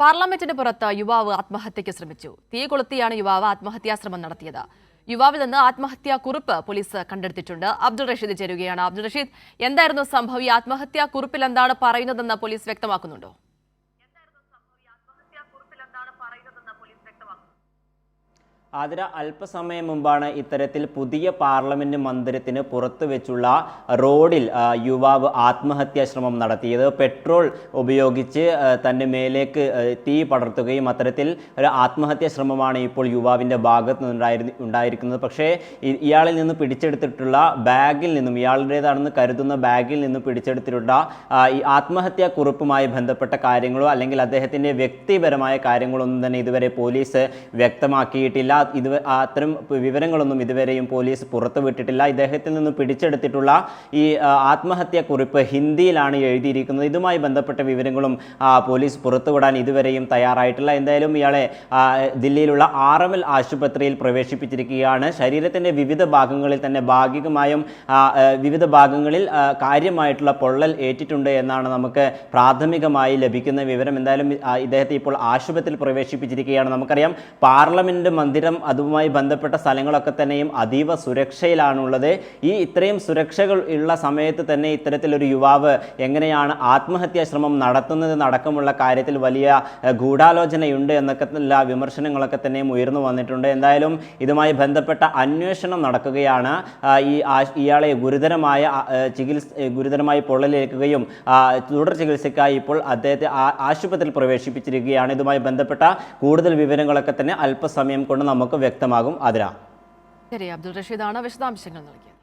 പാർലമെന്റിന് പുറത്ത് യുവാവ് ആത്മഹത്യയ്ക്ക് ശ്രമിച്ചു. തീ കൊളുത്തിയാണ് യുവാവ് ആത്മഹത്യാശ്രമം നടത്തിയത്. യുവാവിൽ നിന്ന് ആത്മഹത്യാ കുറിപ്പ് പോലീസ് കണ്ടെടുത്തിട്ടുണ്ട്. അബ്ദുൾ റഷീദ് ചേരുകയാണ്. അബ്ദുൾ റഷീദ് എന്തായിരുന്നു സംഭവം? ഈ ആത്മഹത്യാ കുറിപ്പിൽ എന്താണ് പറയുന്നതെന്ന് പോലീസ് വ്യക്തമാക്കുന്നുണ്ടോ? ആതിര അല്പസമയം മുമ്പാണ് ഇത്തരത്തിൽ പുതിയ പാർലമെന്റ് മന്ദിരത്തിന് പുറത്തു വെച്ചുള്ള റോഡിൽ യുവാവ് ആത്മഹത്യാ ശ്രമം നടത്തിയത്. പെട്രോൾ ഉപയോഗിച്ച് തന്റെ മേലേക്ക് തീ പടർത്തുകയും അത്തരത്തിൽ ഒരു ആത്മഹത്യാ ശ്രമമാണ് ഇപ്പോൾ യുവാവിന്റെ ഭാഗത്ത് നിന്നുണ്ടായിരുന്നു ഉണ്ടായിരിക്കുന്നത്. പക്ഷേ ഇയാളിൽ നിന്ന് പിടിച്ചെടുത്തിട്ടുള്ള ബാഗിൽ നിന്നും ഇയാളുടേതാണെന്ന് കരുതുന്ന ബാഗിൽ നിന്ന് പിടിച്ചെടുത്തിട്ടുള്ള ഈ ആത്മഹത്യാ കുറിപ്പുമായി ബന്ധപ്പെട്ട കാര്യങ്ങളോ അല്ലെങ്കിൽ അദ്ദേഹത്തിന്റെ വ്യക്തിപരമായ കാര്യങ്ങളൊന്നും തന്നെ ഇതുവരെ പോലീസ് വ്യക്തമാക്കിയിട്ടില്ല. ഇത് അത്തരം വിവരങ്ങളൊന്നും ഇതുവരെയും പോലീസ് പുറത്തുവിട്ടിട്ടില്ല. ഇദ്ദേഹത്തിൽ നിന്ന് പിടിച്ചെടുത്തിട്ടുള്ള ഈ ആ, ആത്മഹത്യാ കുറിപ്പ് ഹിന്ദിയിലാണ് എഴുതിയിരിക്കുന്നത്. ഇതുമായി ബന്ധപ്പെട്ട വിവരങ്ങളും പോലീസ് പുറത്തുവിടാൻ ഇതുവരെയും തയ്യാറായിട്ടില്ല. എന്തായാലും ഇയാളെ ദില്ലിയിലുള്ള ആർ എം എൽ ആശുപത്രിയിൽ പ്രവേശിപ്പിച്ചിരിക്കുകയാണ്. ശരീരത്തിന്റെ വിവിധ ഭാഗങ്ങളിൽ തന്നെ ഭാഗികമായും വിവിധ ഭാഗങ്ങളിൽ കാര്യമായിട്ടുള്ള പൊള്ളൽ ഏറ്റിട്ടുണ്ട് എന്നാണ് നമുക്ക് പ്രാഥമികമായി ലഭിക്കുന്ന വിവരം. എന്തായാലും ഇദ്ദേഹത്തെ ഇപ്പോൾ ആശുപത്രിയിൽ പ്രവേശിപ്പിച്ചിരിക്കുകയാണ്. നമുക്കറിയാം പാർലമെന്റ് മന്ദിരം അതുമായി ബന്ധപ്പെട്ട സ്ഥലങ്ങളൊക്കെ തന്നെയും അതീവ സുരക്ഷയിലാണുള്ളത്. ഈ ഇത്രയും സുരക്ഷകൾ ഉള്ള സമയത്ത് തന്നെ ഇത്തരത്തിലൊരു യുവാവ് എങ്ങനെയാണ് ആത്മഹത്യാ ശ്രമം നടത്തുന്നത് അടക്കമുള്ള കാര്യത്തിൽ വലിയ ഗൂഢാലോചനയുണ്ട് എന്നൊക്കെ ഉള്ള വിമർശനങ്ങളൊക്കെ തന്നെയും ഉയർന്നു വന്നിട്ടുണ്ട്. എന്തായാലും ഇതുമായി ബന്ധപ്പെട്ട അന്വേഷണം നടക്കുകയാണ്. ഈ ഇയാളെ ഗുരുതരമായ ചികിത്സ ഗുരുതരമായി പൊള്ളലേൽക്കുകയും തുടർ ചികിത്സയ്ക്കായി ഇപ്പോൾ അദ്ദേഹത്തെ ആശുപത്രിയിൽ പ്രവേശിപ്പിച്ചിരിക്കുകയാണ്. ഇതുമായി ബന്ധപ്പെട്ട കൂടുതൽ വിവരങ്ങളൊക്കെ തന്നെ അല്പസമയം കൊണ്ട് നമുക്ക് വ്യക്തമാകും. അതിരാ. ശരി അബ്ദുൾ റഷീദാണ് വിശദാംശങ്ങൾ നൽകിയത്.